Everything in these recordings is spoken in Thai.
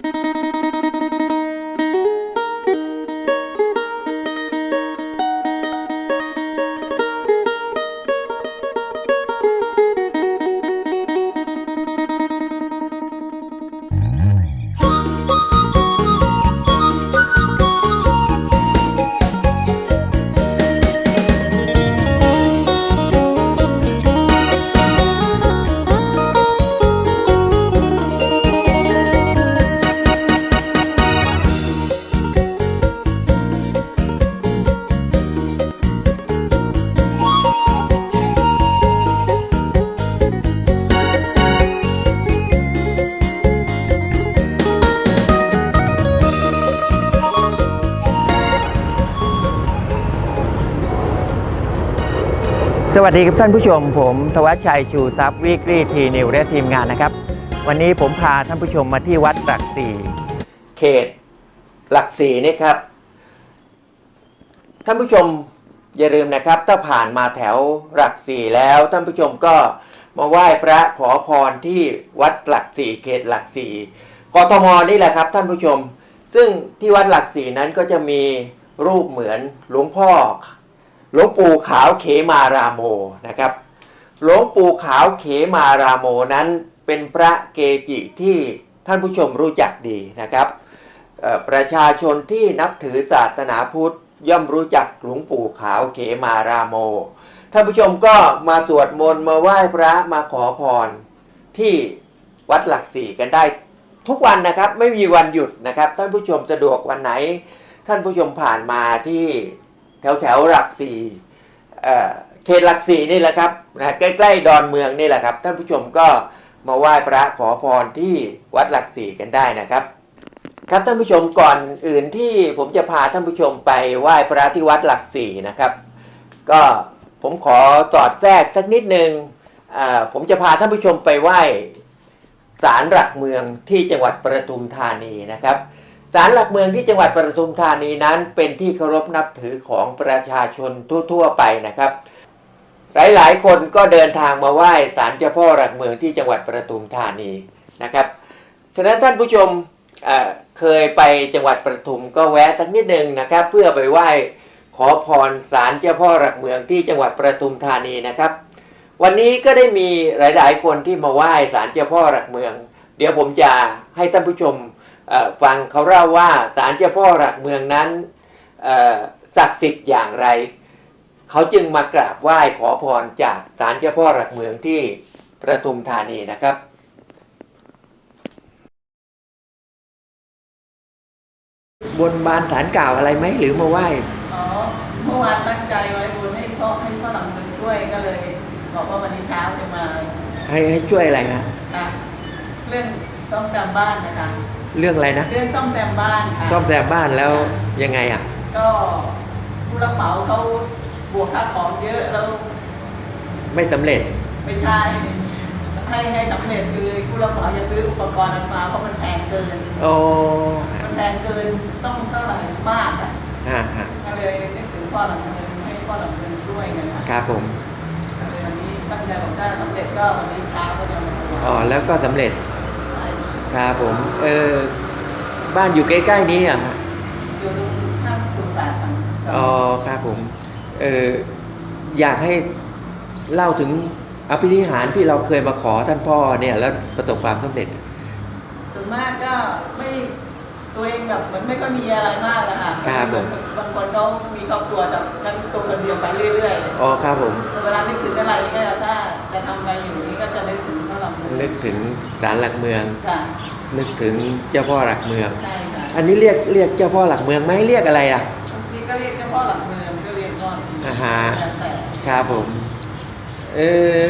you สวัสดีครับท่านผู้ชม ผมธวัชชัยชูทรัพย์วีคลี่ทีนิวและทีมงานนะครับ วันนี้ผมพาท่านผู้ชมมาที่วัดหลักสี่เขตหลักสี่นี่ครับ ท่านผู้ชมอย่าลืมนะครับ ถ้าผ่านมาแถวหลักสี่แล้วท่านผู้ชมก็มาไหว้พระขอพรที่วัดหลักสี่เขตหลักสี่กทมนี่แหละครับท่านผู้ชม ซึ่งที่วัดหลักสี่นั้นก็จะมีรูปเหมือนหลวงพ่อ หลวงปู่ขาวเขมารามโมนะครับหลวงปู่ขาวเขมารามโมนั้นเป็นพระเกจิที่ท่านผู้ชมรู้จักดีนะครับ ประชาชนที่นับถือศาสนาพุทธย่อมรู้จักหลวงปู่ขาวเขมารามโม ท่านผู้ชมก็มาสวดมนต์มาไหว้พระมาขอพรที่วัดหลักสี่กันได้ทุกวันนะครับไม่มีวันหยุดนะครับ ท่านผู้ชมสะดวกวันไหน ท่านผู้ชมผ่านมาที่ แถวแถวหลักสี่เขตหลักสี่นี่แหละครับนะใกล้ๆดอนเมืองนี่แหละครับ ท่านผู้ชมก็มาไหว้พระขอพรที่วัดหลักสี่กันได้นะครับ ครับท่านผู้ชมก่อนอื่นที่ผมจะพาท่านผู้ชมไปไหว้พระที่วัดหลักสี่นะครับ ก็ผมขอสอดแทรกสักนิดนึงผมจะพาท่านผู้ชมไปไหว้ศาลหลักเมืองที่จังหวัดประทุมธานีนะครับ ศาลหลักเมืองที่จังหวัดประทุมธานีนั้น เป็นที่เคารพนับถือของประชาชนทั่ว ๆ ไปนะครับ หลายๆ คนก็เดินทางมาไหว้ศาลเจ้าพ่อหลักเมืองที่จังหวัดประทุมธานีนะครับฉะนั้นท่านผู้ชมเเคยไปจังหวัดประทุมก็แวะสักนิดหนึ่งนะครับ เพื่อไปไหว้ขอพรศาลเจ้าพ่อหลักเมืองที่จังหวัดประทุมธานีนะครับ วันนี้ก็ได้มีหลาย ๆ คนที่มาไหว้ศาลเจ้าพ่อหลักเมือง เดี๋ยวผมจะให้ท่านผู้ชม ฟังเขาเล่าว่าศาลเจ้าพ่อหลักเมืองนั้นเอ่อศักดิ์สิทธิ์อย่างไร เขาจึงมากราบไหว้ขอพรจากศาลเจ้าพ่อหลักเมืองที่ประทุมธานีนะครับบนบานสารกล่าวอะไรไหมหรือมาไหว้อ๋อเมื่อวานตั้งใจไว้บุญให้พ่อให้พ่อหลังเงินช่วยก็เลย บอกว่าวันนี้เช้าจะมา ให้ให้ช่วยอะไรฮะค่ะเรื่องซ่อมแซมบ้านนะคะ เรื่องอะไรนะเรื่องซ่อมแซมบ้านค่ะซ่อมแซมบ้านแล้วยังไงอะ ก็ผู้รับเหมาเขาบวกค่าของเยอะแล้วไม่สำเร็จไม่ใช่ให้ให้สำเร็จคือผู้รับเหมาจะซื้ออุปกรณ์นั้นมาเพราะมันแพงเกินโอ้มันแพงเกินต้องเท่าไหร่มากอะฮะฮะก็เลยนึกถึงพ่อหลังเงินให้พ่อหลังเงินช่วยนะคะครับผมก็เลยวันนี้ตั้งใจบอกถ้าสำเร็จก็วันนี้เช้าก็จะมาถวายอ๋อแล้วก็สำเร็จใช่ ครับผม เออ บ้านอยู่ใกล้ ๆ นี้อะฮะอยู่ตรงข้างครูศาสตร์ค่ะอ๋อครับผม เอออยากให้เล่าถึงอภินิหารที่เราเคยมาขอท่านพ่อเนี่ยแล้วประสบความสำเร็จ ส่วนมากก็ไม่ตัวเองแบบเหมือนไม่ค่อยมีอะไรมากอะค่ะครับผมบางคนเขามีครอบครัวแต่นั่งตัวคนเดียวไปเรื่อยอ๋อครับผมๆเวลานึกถึงอะไรก็ถ้าจะทำอะไรอยู่นี่ก็จะนึกถึงพ่อหลัง นึกถึงศาลหลักเมืองค่ะนึกถึงเจ้าพ่อหลักเมือง ใช่ค่ะอันนี้เรียกเรียกเจ้าพ่อหลักเมืองไหมเรียกอะไรอะบางทีก็เรียกเจ้าพ่อหลังเมืองก็เรียกพ่ออ่าฮะแล้วแต่ ครับผม เออ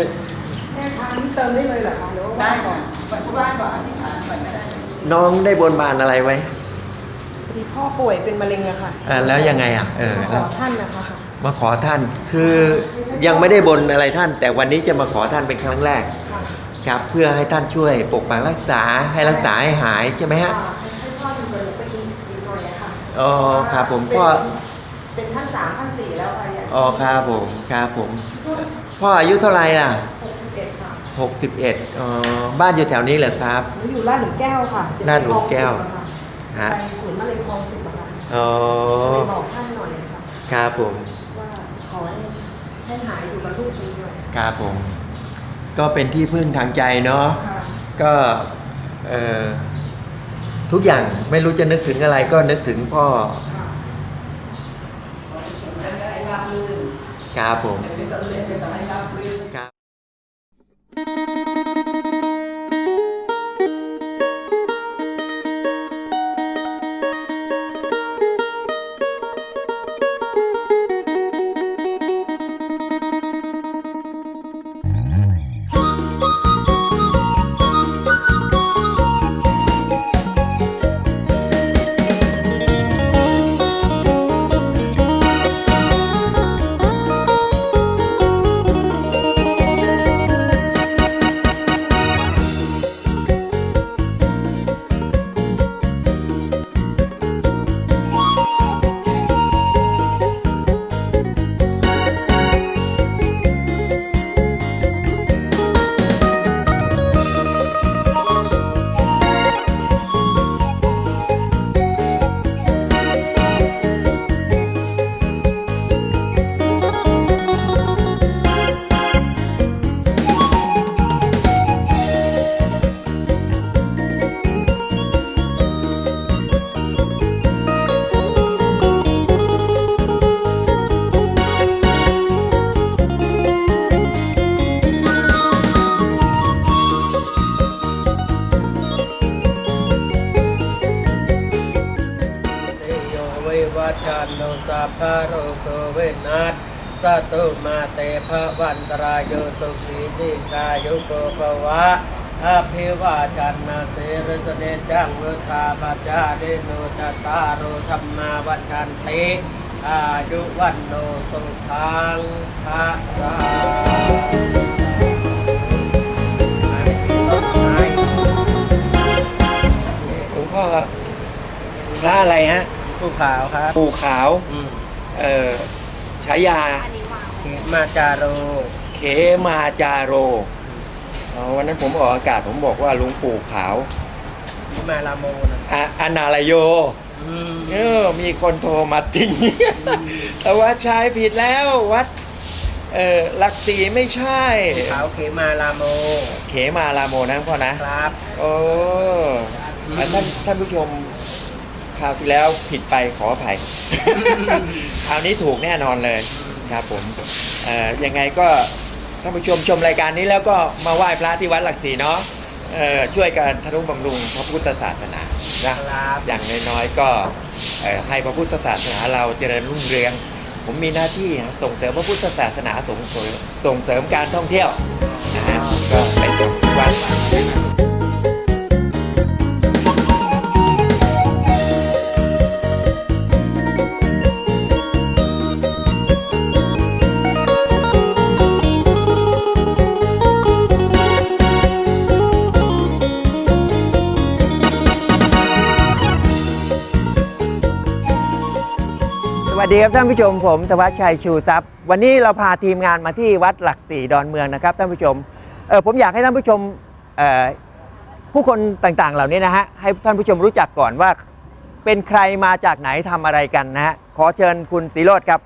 แม่ค้านี่เติมได้เลยเหรอคะหรือว่าได้ว่างก่ก่ออนนไปที่บ้านก่อนอธิษฐานก่อนก็ได้น้องได้บนบานอะไรไว้พอดีพ่อป่วยเป็นมะเร็งอะค่ะอ่าแล้วยังไงอะเออขแล้อวท่านนะคะมาขอท่านคือยังไม่ได้บนอะไรท่าน แต่วันนี้จะมาขอท่านเป็นครั้งแรก ค่ะครับเพื่อให้ท่านช่วยปกปักรักษาให้รักษาให้หายใช่ไหมฮะให้พ่อถึงเดินไปอีกอีกหน่อยอะค่ะอ๋อครับผมพ่อเป็นท่านสามท่านสี่แล้วค่ะเนี่ยอ๋อครับผมครับผม พ่ออายุเท่าไหร่ล่ะหกสิบเอ็ดค่ะ61อ๋อบ้านอยู่แถวนี้เหรอครับหนูอยู่ลาดหลุมแก้วค่ะลาดหลุมแก้วฮะไปศูนย์มะเร็งคลองสิบอะค่ะอ๋อไปบอกท่านหน่อยค่ะครับผมว่าขอให้ให้หายอยู่กับลูกดีด้วยครับผม ก็เป็นที่พึ่งทางใจเนาะค่ะก็เอ่อทุกอย่างไม่รู้จะนึกถึงอะไรก็นึกถึงพ่อค่ะให้รับลื่นครับผม ตุมาเตภวันตรายโยสุขีจิกายุโกภวะอภิวาชันนาเสรสเนจังมุทาปัจจาเดโนจตารโรสัมมาวัชันติอายุวันโนสุขังภะราหลวงพ่อพระอะไรฮะผู้ขาวครับ ปู่ขาว อืม เอ่อฉายา มาจาโร เขมาจาโรอ๋อวันนั้นผมออกอากาศผมบอกว่าหลวงปู่ขาวมาลาโมนะอะอนาลโยอืมเออมีคนโทรมาติงแต่ว่าใช้ผิดแล้ววัดเออหลักสีไม่ใช่ ขาวเขมาลาโมเขมาลาโมนะพ่อนะ ครับ โอ้อะท่านท่านผู้ชมคราวที่แล้วผิดไปขออภัย คราวนี้ถูกแน่นอนเลยครับผมเอ่อ ยังไงก็ท่านผู้ชมชมรายการนี้แล้วก็มาไหว้พระที่วัดหลักสีเนาะช่วยกันทนุบำรุงพระพุทธศาสนานะอย่างน้อยๆก็ให้พระพุทธศาสนาเราเจริญรุ่งเรือง ผมมีหน้าที่ส่งเสริมพระพุทธศาสนาส่งเสริมส่งเสริมการท่องเที่ยวนะฮะก็เป็น ดสวัสดีครับท่านผู้ชมผมธวัชชัยชูทรัพย์ วันนี้เราพาทีมงานมาที่วัดหลักสี่ดอนเมืองนะครับท่านผู้ชมเออผมอยากให้ท่านผู้ชมเอ่อผู้คนต่างๆ เหล่านี้นะฮะให้ท่านผู้ชมรู้จักก่อนว่า เป็นใครมาจากไหนทำอะไรกันนะฮะขอเชิญคุณสีโรดครับ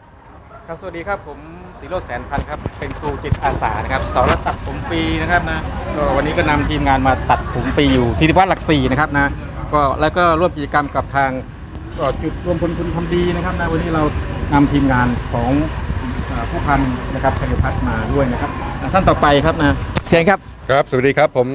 ครับสวัสดีครับผมสีโรจน์แสนพันธ์ครับเป็นครูจิตอาสานะครับสอนตัดผมฟรีนะครับนะก็วันนี้ก็นำทีมงานมาตัดผมฟรีอยู่ที่วัดหลักสี่นะครับนะก็แล้วก็ร่วมกิจกรรมกับทาง ก็จุดรวมพลคุณทำดีนะครับนะวันนี้เรานำทีมงานของเอ่อผู้พันนะครับชัยพัฒน์มาด้วยนะครับอะท่านต่อไปครับนะเชิญครับครับ สวัสดีครับ ผม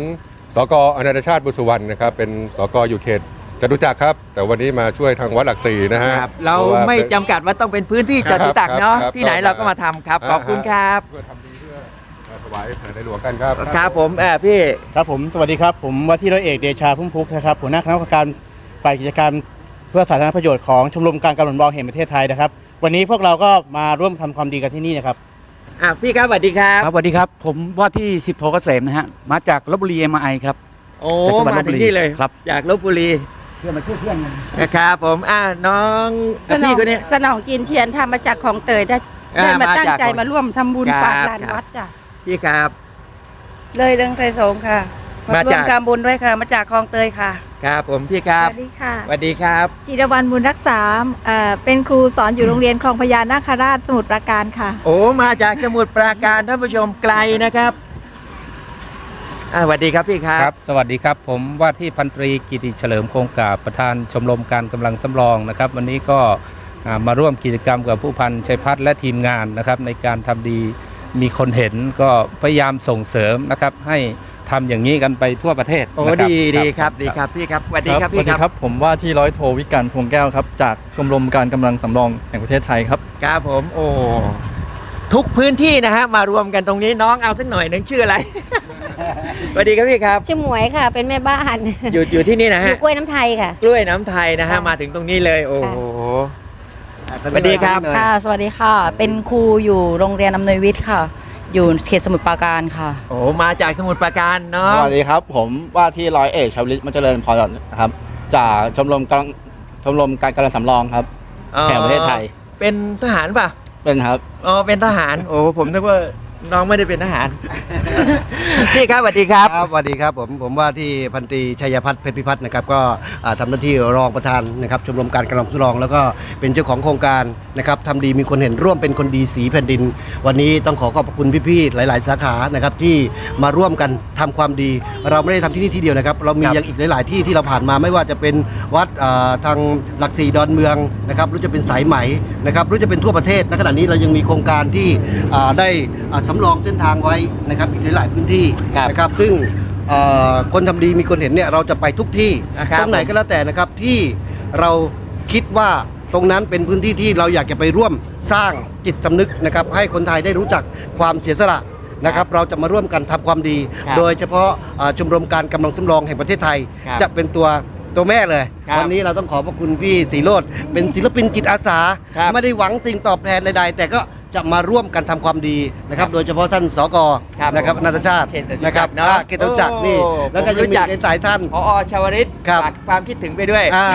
สกอนันตชาติบุญสุวรรณนะครับ เป็นสกอยู่เขตจตุจักรครับ แต่วันนี้มาช่วยทางวัดหลักสี่นะฮะครับเราพะว่ไม่เป็นจำกัดว่าต้องเป็นพื้นที่จตุจักรเนาะครับที่ไหนครับเราก็มาทำครับขอบคุณครับเพื่อทำดีเพื่อถวายในหลวงกันครับครับผมเออพี่ครับผมสวัสดีครับ ผมว่าที่ร้อยเอกเดชาพุ่มพุกนะครับหัวหน้าคณะกรรมการฝ่ายกิจการ เพื่อสาธารณประโยชน์ของชมรมการกำลังมองแห่งประเทศไทยนะครับ วันนี้พวกเราก็มาร่วมทำความดีกันที่นี่นะครับอะพี่ครับสวัสดีครับครับสวัสดีครับ ผมว่าที่สิบโทเกษมนะฮะมาจากลบบุรีเอ็มไอครับโอ้จากจังหวัดมาลพบุถึรีงนี่เลยครับจากลบบุรีเพื่อมาช่วยเพื่อนกันนะครับผมอ่าน้องสนอพี่งคนนี้สนองกินเทียนทำมาจากของเตยได้อ่าได้มามาตั้งจากใจของมาร่วมทำบุญครับฝากลานครับวัดจ้ะพี่ครับ เลยเรื่องไทยสงฆ์ค่ะมามาร่วจากมทำบุญด้วยค่ะ มาจากคลองเตยค่ะ ครับผมพี่ครับสวัสดีค่ะสวัสดีครับ จิรวรรณบุญรักษาเอ่อเป็นครูสอนอยู่โรงเรียนคลองพญานาคราชสมุทรปราการค่ะ โอ้มาจากสมุทรปราการท่านผู้ชมไกลนะครับอ่าสวัสดีครับพี่ครับ ครับ สวัสดีครับ ผมว่าที่พันตรีกิติเฉลิมโครงกาบประธานชมรมการกำลังสำรองนะครับ วันนี้ก็อ่ามาร่วมกิจกรรมกับผู้พันชัยพัฒน์และทีมงานนะครับ ในการทำดีมีคนเห็นก็พยายามส่งเสริมนะครับ ให้ ทำอย่างนี้กันไปทั่วประเทศโอ้นะครับดีดีครับดีครับพี่ครับสวัสดีครับสวัสพี่ดีคครัรับบ ผมว่าที่ร้อยโทวิการพวงแก้วครับ จากชมรมการกำลังสำรองแห่งประเทศไทยครับ ครับผมโอ้ทุกพื้นที่นะฮะมารวมกันตรงนี้น้องเอาสักหน่อยหนึ่งชื่ออะไร สวัสดีครับพี่ครับ ชื่อหมวยค่ะ เป็นแม่บ้านอยู่อยู่ที่นี่นะอฮะยู่กล้วยน้ำไทยค่ะ กล้วยน้ำไทยนะฮะค่ะ มาถึงตรงนี้เลย โอ้โห สวัสดีครับ ค่ะ สวัสดีค่ะ เป็นครูอยู่โรงเรียนอำนวยวิทย์ค่ะ อยู่เขตสมุทรปราการค่ะ โอ้มาจากสมุทรปราการเนาะสวัสดีครับ ผมว่าที่ร้อยเอกชาวลิตมันเจริญพรนะครับ จากชมรมกำลังชมรมการกำลังสำรองครับแห่งประเทศไทย เป็นทหารป่ะ เป็นครับ อ๋อ เป็นทหาร โอ้ ผมนึกว่า น้องไม่ได้เป็นทหาร พี่ครับสวัสดีครับ ครับสวัสดีครับผมผมว่าที่พันตรีชัยพัฒน์เพชรพิพัฒน์นะครับก็อ่าทำหน้าที่รองประธานนะครับชมรมการกำลังสำรอง แล้วก็เป็นเจ้าของโครงการนะครับทำดีมีคนเห็นร่วมเป็นคนดีสีแผ่นดิน วันนี้ต้องขอขอบพระคุณพี่ๆหลาย ๆ สาขานะครับที่มาร่วมกันทำความดี เราไม่ได้ทำที่นี่ที่เดียวนะครับ เรามีครับยังอีกหลาย ๆ ที่ที่เราผ่านมาไม่ว่าจะเป็นวัดอ่าทางหลักสี่ดอนเมืองนะครับหรือจะเป็นสายไหมนะครับหรือจะเป็นทั่วประเทศณขณะนี้เรายังมีโครงการที่อ่าได้อ่าสำรองเส้นทางไว้นะครับอีกหลายๆพื้นที่ครับนะครับซึ่งเอ่อคนทำดีมีคนเห็นเนี่ยเราจะไปทุกที่นะครับ ตรงไหนก็แล้วแต่นะครับที่เราคิดว่าตรงนั้นเป็นพื้นที่ที่เราอยากจะไปร่วมสร้างจิตสำนึกนะครับให้คนไทยได้รู้จักความเสียสละนะครับ เราจะมาร่วมกันทำความดี ครับโดยเฉพาะอ่าชมรมการกำลังสำรองแห่งประเทศไทย ครับจะเป็นตัวตัวแม่เลย ครับวันนี้เราต้องขอบพระคุณพี่สีโรดเป็นศิลปินจิตอาสา ครับ ไม่ได้หวังสิ่งตอบแทนใดๆแต่ก็ จะมาร่วมกันทำความดีนะครับ โดยเฉพาะท่านสกครับนะครับผมอนันตชาติเขตจตุจักรนะครับเนอะอ่าเขตจตุจักรนี่โอ้แล้วก็ผมยังรู้มีจักในสายท่านพอชาวริตครับฝากความคิดถึงไปด้วยอ่า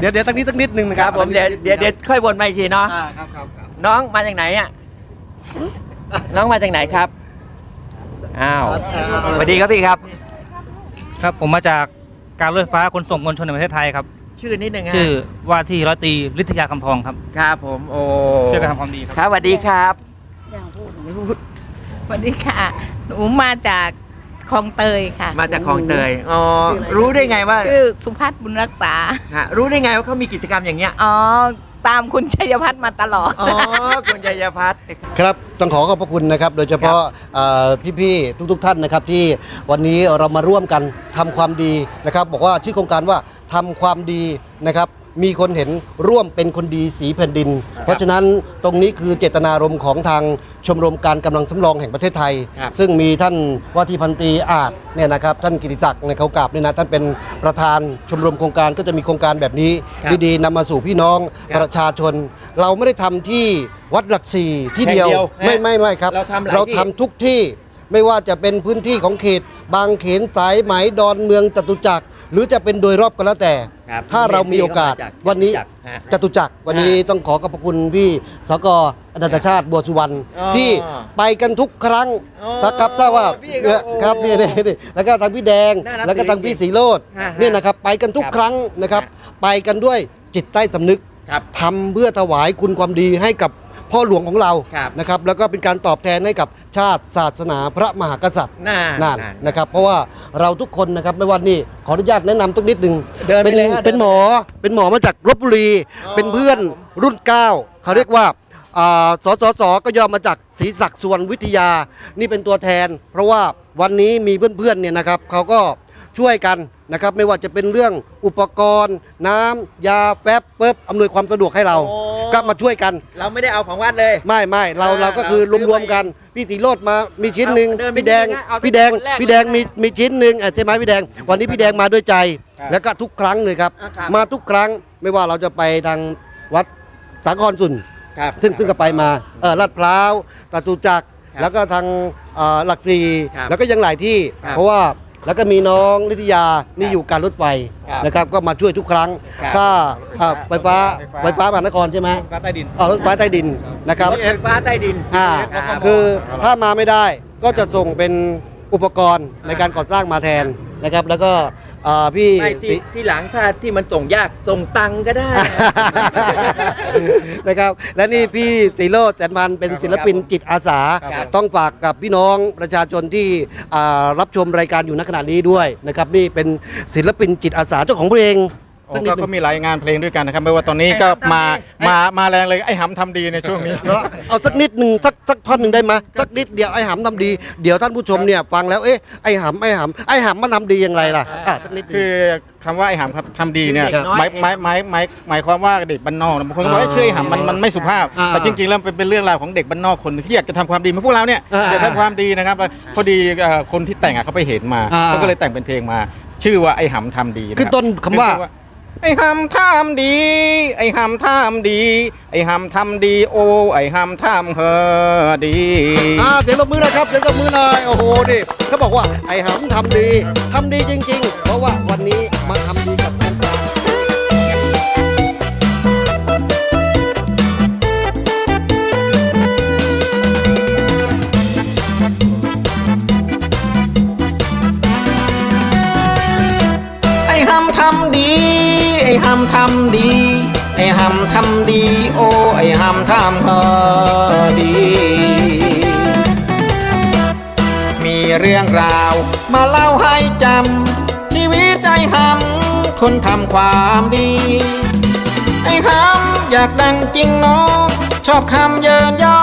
เดี๋ยวเดี๋ยวตั้งนิดตั้งนิดนึงนะคครัรับบผมเดี๋ยวเดี๋ยวเดี๋ยวค่อยวนมาอีกทีเนาะอ่าครับครับครับน้องมาจากไหนอะน้องมาจากไหนครับอ้าวสวัสดีครับพี่ครับ ครับผมมาจากการรถไฟฟ้าขนส่งมวลชนแห่งประเทศไทยครับ ชื่อนิดนึงฮะชื่อว่าที่ร้อยตรีฤทธยาคำพองครับครับผมโอ้ช่วยกันทำความดีครับครับสวัสดีครับสวัสดีค่ะ หนูมาจากคลองเตยค่ะมาจากคลองเตยอ๋อรู้ได้ไงว่าชื่อสุพัฒน์บุญรักษา ฮะรู้ได้ไงว่าเขามีกิจกรรมอย่างเงี้ยอ๋อ ตามคุณชัยพัฒน์มาตลอด อ๋อคุณชัยพัฒน์ ครับต้องขอขอบพระคุณนะครับ โดยเฉพาะเอ่อพี่ๆทุกๆท่านนะครับที่วันนี้เรามาร่วมกันทำความดีนะครับ บอกว่าชื่อโครงการว่า ทำความดีนะครับ มีคนเห็นร่วมเป็นคนดีสีแผ่นดิน เพราะฉะนั้นตรงนี้คือเจตนารมณ์ของทางชมรมการกำลังสำรองแห่งประเทศไทยครับซึ่งมีท่านว่าที่พันตรีอาจเนี่ยนะครับท่านกิติศักดิ์ในเขากราบเนี่ยนะท่านเป็นประธานชมรมโครงการก็จะมีโครงการแบบนี้ครับดีๆนำมาสู่พี่น้องครับประชาชน เราไม่ได้ทำที่วัดหลักสี่ที่เดียวแห่งเดียวไม่ฮะไม่ไม่ครับ เราทำหลายที่เราทำทุกที่ไม่ว่าจะเป็นพื้นที่ของเขต บางเขนสายไหมดอนเมืองจตุจักร หรือจะเป็นโดยรอบก็แล้วแต่ ครับถ้าเรามีโอกาสที่เข้ามาจากวันนี้จตุจักรฮะจตุจักรวันนี้ต้องขอขอบพระคุณพี่สกอนันตชาติบัวสุวรรณอ๋อที่ไปกันทุกครั้งอ๋อนะครับถ้าว่าพี่ก็เนี่ยโอ้ครับเนี่ยเนี่ยเนี่ยแล้วก็ทางพี่แดงน่านับแล้วก็ทางพี่สีโรดฮะฮะเนี่ยนะครับไปกันทุกครับ ครั้งนะครับฮะไปกันด้วยจิตใต้สำนึก ครับ ทำเพื่อถวายคุณความดีให้กับ พ่อหลวงของเราครับนะครับแล้วก็เป็นการตอบแทนให้กับชาติศาสนาพระมหากษัตริย์น่านั่นน่านะครับ เพราะว่าเราทุกคนนะครับไม่ว่านี่ขออนุญาตแนะนำสักนิดหนึ่งเดินไปเป็นเลยฮะเป็นหมอเป็นหมอมาจากลบบุรี อ๋อเป็นเพื่อนครับผมรุ่นเก้าเขาเรียกว่าอ่าสสสก็ย่อมาจากศรีศักดิ์สุวรรณวิทยา นี่เป็นตัวแทน เพราะว่าวันนี้มีเพื่อนๆเนี่ยนะครับเขาก็ ช่วยกันนะครับ ไม่ว่าจะเป็นเรื่องอุปกรณ์ น้ำยาแฟบเปิ๊บอำนวยความสะดวกให้เรา โอ้ ก็มาช่วยกัน เราไม่ได้เอาของวัดเลย ไม่ไม่เราอ่าเราก็คือเราซื้อรวมๆกันพี่สีโรดมามีชิ้นหนึ่งเอาเดินไปพี่แดงนิดนึงฮะเอาพี่แดงเป็นคนแรกพี่แดงเลยมีมีชิ้นหนึ่งอะใช่ไหมพี่แดง วันนี้พี่แดงมาด้วยใจ ครับแล้วก็ทุกครั้งเลยครับ อ่าครับ มาทุกครั้งไม่ว่าเราจะไปทางวัดสาครสุน ครับ ซึ่งซึ่งก็ไปมาเออลาดพร้าวตาตุจักรครับแล้วก็ทางเอ่อหลักสี่ครับแล้วก็ยังหลายที่ ครับเพราะว่า แล้วก็มีน้องนิตยานี่ครับอยู่การรถไฟครับนะครับก็มาช่วยทุกครั้ง ครับถ้าอ่าไฟฟ้าไฟไฟฟ้า ฟ้ามหานครใช่ไหมฟ้าใต้ดินอ๋อรถไฟใต้ดินนะครับรถไฟฟ้าใต้ดิน อ่าครับ คือถ้ามาไม่ได้ก็จะส่งเป็นอุปกรณ์ในการก่อสร้างมาแทนนะครับ แล้วก็เอ่อพี่ไม่สิที่ที่หลังถ้าที่มันส่งยากส่งตังค์ก็ได้ นะครับและนี่พี่สีโรจน์แสนพันธ์เป็นครับศิลปินจิตอาสา ครับต้องฝากกับพี่น้องประชาชนที่อ่ารับชมรายการอยู่ณขณะนี้ด้วยนะครับนี่เป็นศิลปินจิตอาสาเจ้าของเพลงโอ้ สักนิดก็หนึ่ก็งมีหลายงานเพลงด้วยกันนะครับไม่ว่าตอนนี้ก็มามามาแรงเลยไอ้หำทำดีในช่วงนี้ เนอะเอาสักนิดหนึ่งสักสักท่อนหนึ่งได้ไหมสักนิดเดียวไอ้หำทำดี เดี๋ยวท่านผู้ชมเนี่ยฟังแล้วเอ๊ะไอ้หำไอ้หำไอ้หำมันทำดียังไงล่ะอะสักนิดหนึ่ง คือคำว่าไอ้หำครับทำดีเนี่ยเด็กน้อย หมายหมายหมายหมายหมายความว่าเด็กบ้านนอกนะบางคนก็บอกว่าอ่าเชื่อไอ้หำมันมันไม่สุภาพอ่าแต่จริงๆแล้วมันเป็นเรื่องราวของเด็กบ้านนอกคนหนึ่งที่อยากจะทำความดีเหมือนพวกเราเนี่ยอ่าอยากทำความดีนะครับพอดีเอ่อคนที่แต่งอะเขาไปเห็นมาอ่า เขาก็เลยแต่งเป็นเพลงมา ชื่อว่าไอ้หำทำดีะครับขึ้นต้นคำว่าขึ้น ไอ้หำทำดี ไอ้หำทำดี ไอ้หำทำดี โอ้ ไอ้หำทำเฮอดี อ่าเสียงตบมือหนะครับเสียงตบมือหน่อยโอ้โหนี่เขาบอกว่าไอ้หำทำดีทำดีจริง ๆ เพราะว่าวันนี้มาทำดีกับโครงการำทำดี ไอ้หำทำดี โอ้ไอ้หำทำเฮอดี มีเรื่องราวมาเล่าให้จำชีวิตไอ้หำคนทำความดี ไอ้หำอยากดังจริงเนาะชอบคำเยินยอ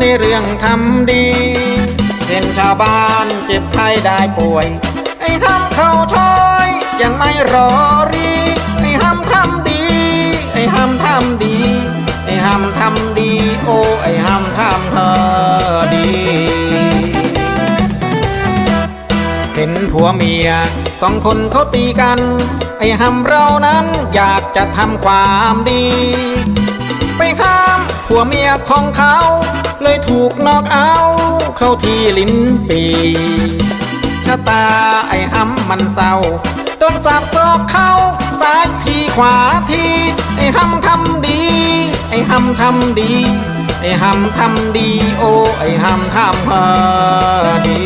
ในเรื่องทำดีเห็นชาวบ้านเจ็บไข้ได้ป่วย ไอ้หำเขาช่อยยังไม่รอรี ไอ้หำทำดี ไอ้หำทำดี โอ้ไอ้หำทำเธอดี เห็นผัวเมียสองคนเขาตีกัน ไอ้หำเรานั้นอยากจะทำความดี ไปข้ามผัวเมียของเขา เลยถูกนอกเอาเข้าที่ลิ้นปีชะตาไอ้หำมันเศร้าโดนสับตอกเข้า ซ้ายทีขวาทีไอ้หำทำดี ไอ้หำทำดี ไอ้หำทำดี โอ้ไอ้หำทำเอดี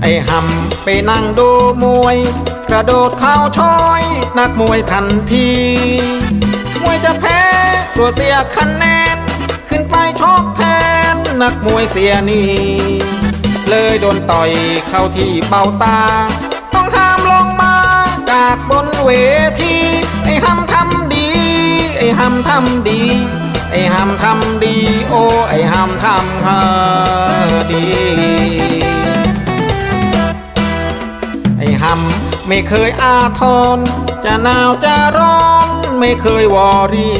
ไอ้หำไปนั่งดูมวย กระโดดเข้าช้อย นักมวยทันทีมวยจะแพ้กลัวเสียคะแนน ขึ้นไปชกแทน นักมวยเสียนี่เลยโดนต่อยเข้าที่เบ้าตา เวที ไอ้หำทำดี ไอ้หำทำดี ไอ้หำทำดี โอ้ไอ้หำทำเฮอดี ไอ้หำไม่เคยอาทร จะหนาวจะร้อนไม่เคยวอรี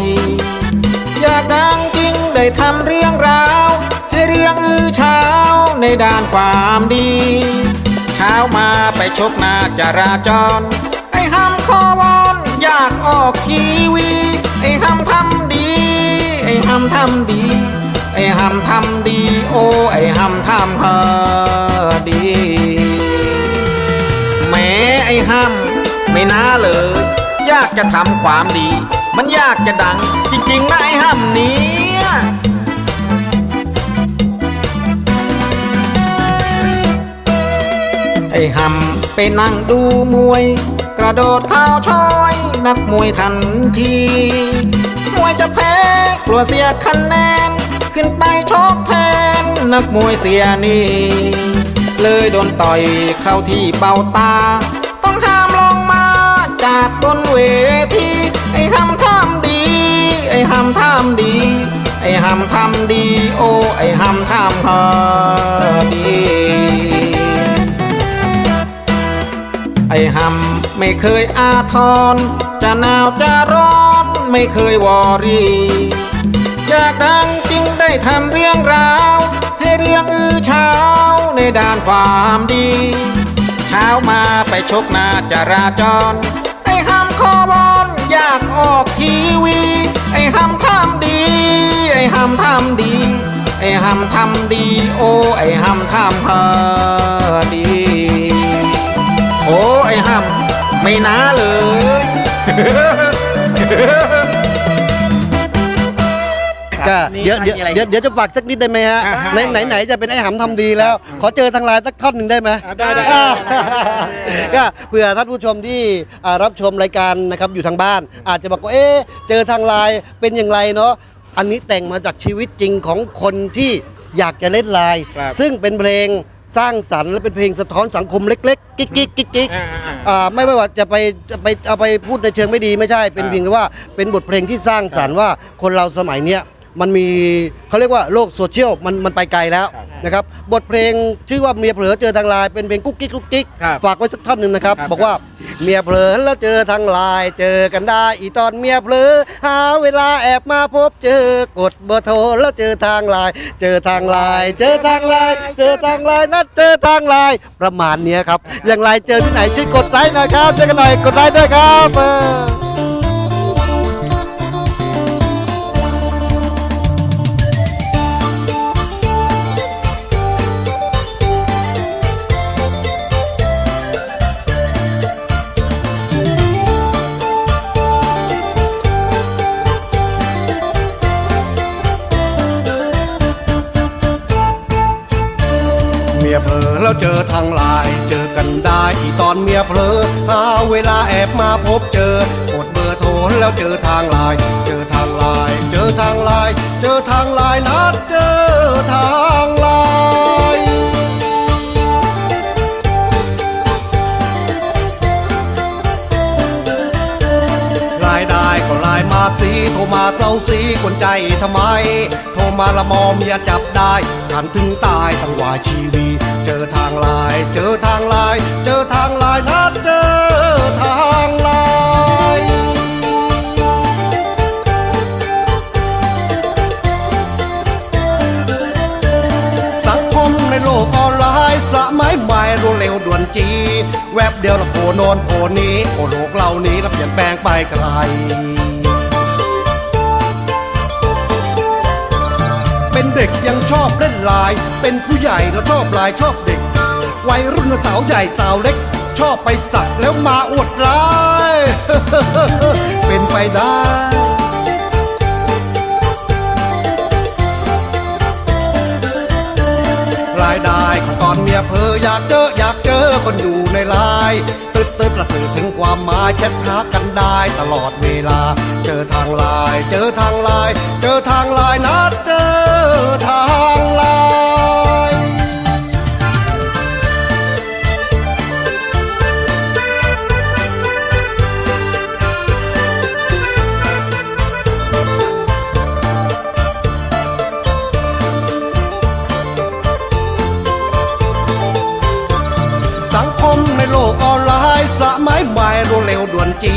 อยากดังจริงได้ทำเรื่องราวให้เรื่องอื้อเช้าในด้านความดี เช้ามาไปชกนาจราจร อกทีวี ไอ้หำทำดี ไอ้หำทำดี ไอ้หำทำดี โอ้ไอ้หำทำเฮอดีแม้ไอ้ห้ำไม่น่าเลย ยากจะทำความดี มันยากจะดัง จริงๆนะไอ้ห้ำเนี้ยไอ้ห้ำไปนั่งดูมวย กระโดดข้าวช้อย นักมวยทันที มวยจะแพ้กลัวเสียคะแนน ขึ้นไปชกแทน นักมวยเสียนี่เลยโดนต่อยเข้าที่เบ้าตา ต้องห้ามลงมาจากบนเวที ไอ้หำทำดี ไอ้หำทำดี ไอ้หำทำดี โอ้ไอ้หำทำเฮอดีไอ้หำไม่เคยอาทร จะหนาวจะร้อนไม่เคยวอรีอยากดังจริงได้ทำเรื่องราว ให้เรื่องอื้อเช้าในด้านความดี เช้ามาไปชกหน้าจราจร ไอ้ห้ำขอวอนอยากออกทีวี ไอ้ห้ำทำดี ไอ้ห้ำทำดี ไอ้ห้ำทำดี โอ้ไอ้ห้ำทำเฮอดี โอ้ไอ้ห้ำไม่น่าเลย ก็นี่เดี๋ยวเดี๋ยวมีอะไรเดี๋ยวเดี๋ยวจะฝากสักนิดได้ไหมฮะอ่าฮะ ไหนไหนไหนจะเป็นไอ้หำทำดีแล้ว ขอเจอทางไลน์สักท่อนหนึ่งได้ไหม อ่าได้ได้ อ่าก็เผื่อท่านผู้ชมที่อ่ารับชมรายการนะครับอยู่ทางบ้าน อาจจะบอกว่าเอ๊ะเจอทางไลน์เป็นอย่างไรเนาะอันนี้แต่งมาจากชีวิตจริงของคนที่อยากจะเล่นไลน์ครับซึ่งเป็นเพลง สร้างสรรค์และเป็นเพลงสะท้อนสังคมเล็กๆ กิ๊กๆกิ๊กๆอ่าอ่าอ่า อ่าไม่ไม่ว่าจะไปจะไปเอาไปพูดในเชิงไม่ดีไม่ใช่ เป็นครับเพียงแต่ว่าเป็นบทเพลงที่สร้างสรรค์ว่าคนเราสมัยเนี้ย มันมีเขาเรียกว่าโลกโซเชียลมันมันไปไกลแล้วครับนะครับบทเพลงชื่อว่าเมียเผลอเจอทางไลน์เป็นเพลงกุ๊กกิ๊กกุ๊กกิ๊กครับฝากไว้สักท่อนหนึ่งนะครับครับ บอกว่าเมียเผลอแล้วเจอทางไลน์เจอกันได้ อีตอนเมียเผลอหาเวลาแอบมาพบเจอกดเบอร์โทรแล้วเจอทางไลน์เจอทางไลน์เจอทางไลน์เจอทางไลน์นัดเจอทางไลน์ประมาณเนี้ยครับอย่างไรเจอที่ไหนช่วยกดไลค์หน่อยครับช่วยกันหน่อยกดไลค์ด้วยครับ ลาแอบมาพบเจอกดเบอร์โทรแล้วเจอทางไลน์เจอทางไลน์เจอทางไลน์เจอทางไลน์นัดเจอทางไลน์รายได้ก็ไลน์มาสีโทรมาเศร้าสีคนใจทำไม โทรมาละมอมอย่าจับได้กันถึงตายทั้งวายชีวี เจอทางไลน์เจอทางไลน์เจอทางไลน์นัด ทางลน์สังคมในโลกออนไลน์สมัยใหม่รวดเร็วด่วนจี แวบเดียวละโผล่โนนโผลนี้โอโลกเหล่านี้ละเปลี่ยนแปลงไปไกลเป็นเด็กยังชอบเล่นไลน์เป็นผู้ใหญ่แล้วชอบไลน์ชอบเด็กวัยรุ่นสาวใหญ่สาวเล็ก ชอบไปสักแล้วมาอวดไลน์เป็นไปได้รายได้ก็ตอนเมียเพออยากเจออยากเจอคนอยู่ในไลน์ตึ๊ดตึ๊ดละตื่นถึงความหมายแชทหากันได้ตลอดเวลา เจอทางไลน์เจอทางไลน์เจอทางไลน์นัดเจอทางไลน์ รวดเร็วด่วนจี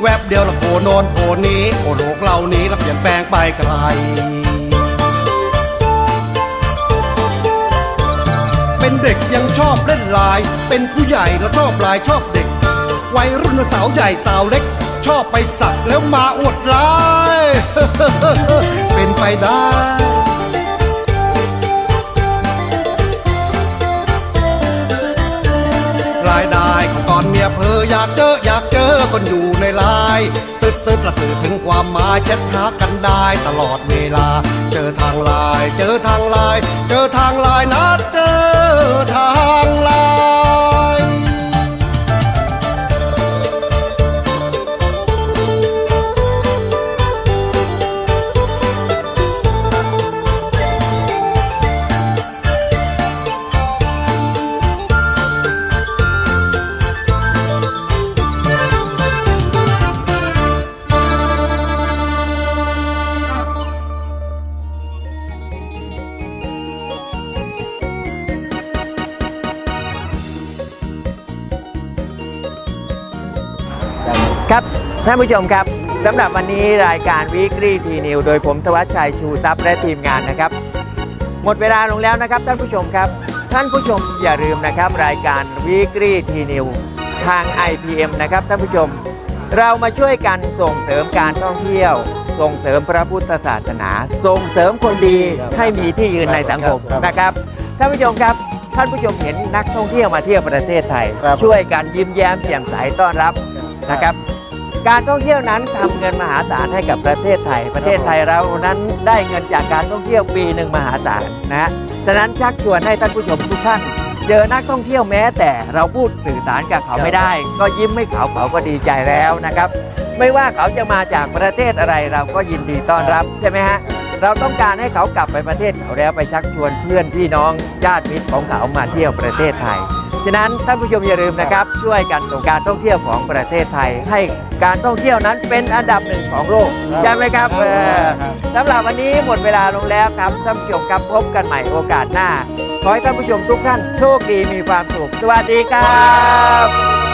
แวบเดียวละโผโนนโผนี้โอโลกเหล่านี้ละเปลี่ยนแปลงไปไกลเป็นเด็กยังชอบเล่นลน์เป็นผู้ใหญ่แล้วชอบลน์ชอบเด็ก วัยรุ่นสาวใหญ่สาวเล็ก ชอบไปสักแล้วมาอวดลน์เป็นไปได้ อนเมียเพออยากเจออยากเจอคนอยู่ในไลน์ตึ๊ดตึ๊ดละตื่นถึงความหมายแชทหากันได้ตลอดเวลา เจอทางไลน์เจอทางไลน์เจอทางไลน์นัดเจอทางไลน์ ท่านผู้ชมครับสำหรับวันนี้รายการ Weekly T News โดยผมธวัชชัยชูทรัพย์และทีมงานนะครับ หมดเวลาลงแล้วนะครับ ท่านผู้ชมครับ ท่านผู้ชมอย่าลืมนะครับ รายการ Weekly T News ทาง IPM นะครับท่านผู้ชม เรามาช่วยกันส่งเสริมการท่องเที่ยว ส่งเสริมพระพุทธศาสนา ส่งเสริมคนดีให้มีที่ยืนในสังคมนะครับท่านผู้ชมครับท่านผู้ชมเห็นนักท่องเที่ยวมาเที่ยวประเทศไทย ช่วยกันยิ้มแย้มแจ่มใสต้อนรับนะครับ การท่องเที่ยวนั้นทำเงินมหาศาลให้กับประเทศไทย ประเทศไทยเรานั้นได้เงินจากการท่องเที่ยวปีหนึ่งมหาศาลนะฮะฉะนั้นชักชวนให้ท่านผู้ชมทุกท่าน เจอนักท่องเที่ยวแม้แต่เราพูดสื่อสารกับเขาไม่ได้ ก็ยิ้มให้เขาเขาก็ดีใจแล้วนะครับ ไม่ว่าเขาจะมาจากประเทศอะไรเราก็ยินดีต้อนรับใช่ไหมฮะเราต้องการให้เขากลับไปประเทศเขาแล้วไปชักชวนเพื่อนพี่น้องญาติมิตรของเขามาเที่ยวประเทศไทย ฉะนั้นท่านผู้ชมอย่าลืมนะครับ ช่วยกันส่งการท่องเที่ยวของประเทศไทย ให้การท่องเที่ยวนั้นเป็นอันดับหนึ่งของโลกใช่ไหมครับเออสำหรับวันนี้หมดเวลาลงแล้วครับท่านผู้ชมครับพบกันใหม่โอกาสหน้า ขอให้ท่านผู้ชมทุกท่านโชคดีมีความสุขสวัสดีครับ